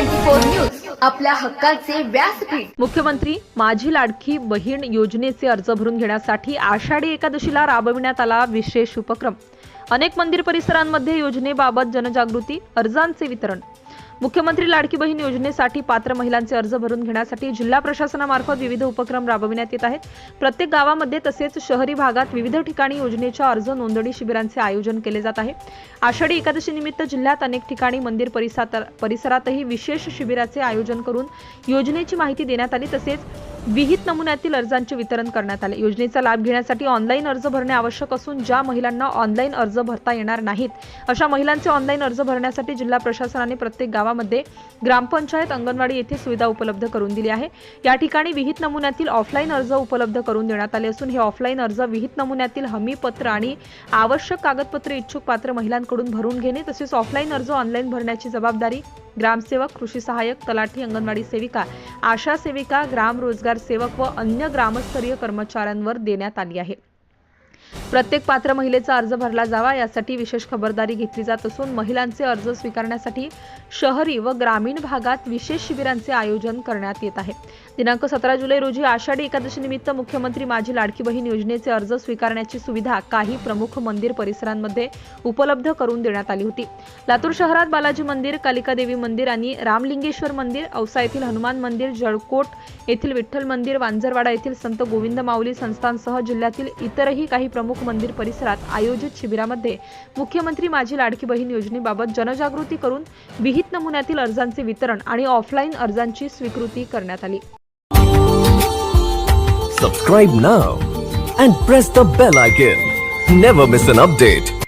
News आपल्या हक्काचे व्यासपीठ. मुख्यमंत्री माझी लाडकी बहीण योजनेचे अर्ज भरून घेण्यासाठी आषाढी एकादशीला राबविण्यात आला विशेष उपक्रम. अनेक मंदिर परिसरांमध्ये योजनेबाबत जनजागृती अर्जांचे वितरण. मुख्यमंत्री लाडकी बहीण योजनेसाठी पात्र महिलांचे अर्ज भरून घेण्यासाठी जिल्हा प्रशासनामार्फत विविध उपक्रम राबविण्यात येत आहेत. प्रत्येक गावामध्ये तसेच शहरी भागात विविध ठिकाणी योजनेच्या अर्ज नोंदणी शिबिरांचे आयोजन केले जात आहे. आषाढी एकादशी निमित्त जिल्ह्यात अनेक ठिकाणी मंदिर परिसरातही विशेष शिबिराचे आयोजन करून योजनेची माहिती देण्यात आली. तसेच विहित नमुन्यातील अर्जांचे वितरण करण्यात आले. योजनेचा लाभ घेण्यासाठी ऑनलाईन अर्ज भरणे आवश्यक असून ज्या महिलांना ऑनलाईन अर्ज भरता येणार नाहीत अशा महिलांचे ऑनलाईन अर्ज भरण्यासाठी जिल्हा प्रशासनाने प्रत्येक गावात गावामध्ये ग्रामपंचायत अंगणवाडी येथे सुविधा उपलब्ध करून दिली आहे. या ठिकाणी विहित नमुन्यातील ऑफलाईन अर्ज उपलब्ध करून देण्यात आले असून हे ऑफलाईन अर्ज विहित नमुन्यातील हमीपत्र आणि आवश्यक कागदपत्रे इच्छुक पात्र महिलांकडून भरून घेणे तसेच ऑफलाईन अर्ज ऑनलाईन भरण्याची जबाबदारी ग्रामसेवक कृषी सहाय्यक तलाठी अंगणवाडी सेविका आशा सेविका ग्राम रोजगार सेवक व अन्य ग्रामस्तरीय कर्मचाऱ्यांवर देण्यात आली आहे. प्रत्येक पात्र महिलेचा अर्ज भरला जावा यासाठी विशेष खबरदारी घेतली जात असून महिलांचे अर्ज स्वीकारण्यासाठी शहरी व ग्रामीण भागात विशेष शिबिरांचे आयोजन करण्यात येत आहे. दिनांक सतरा जुलै रोजी आषाढी एकादशीनिमित्त मुख्यमंत्री माझी लाडकी बहीण योजनेचे अर्ज स्वीकारण्याची सुविधा काही प्रमुख मंदिर परिसरांमध्ये उपलब्ध करून देण्यात आली होती. लातूर शहरात बालाजी मंदिर कालिका देवी मंदिर आणि रामलिंगेश्वर मंदिर औसा येथील हनुमान मंदिर जळकोट येथील विठ्ठल मंदिर वांजरवाडा येथील संत गोविंद माऊली संस्थांसह जिल्ह्यातील इतरही काही प्रमुख मंदिर परिसरात आयोजित शिबिरामध्ये मुख्यमंत्री माझी लाडकी बहीण योजनेबाबत जनजागृती करून विहित नमुन्यातील अर्जांचे वितरण आणि ऑफलाईन अर्जांची स्वीकृती करण्यात आली. Subscribe now and press the bell icon never miss an update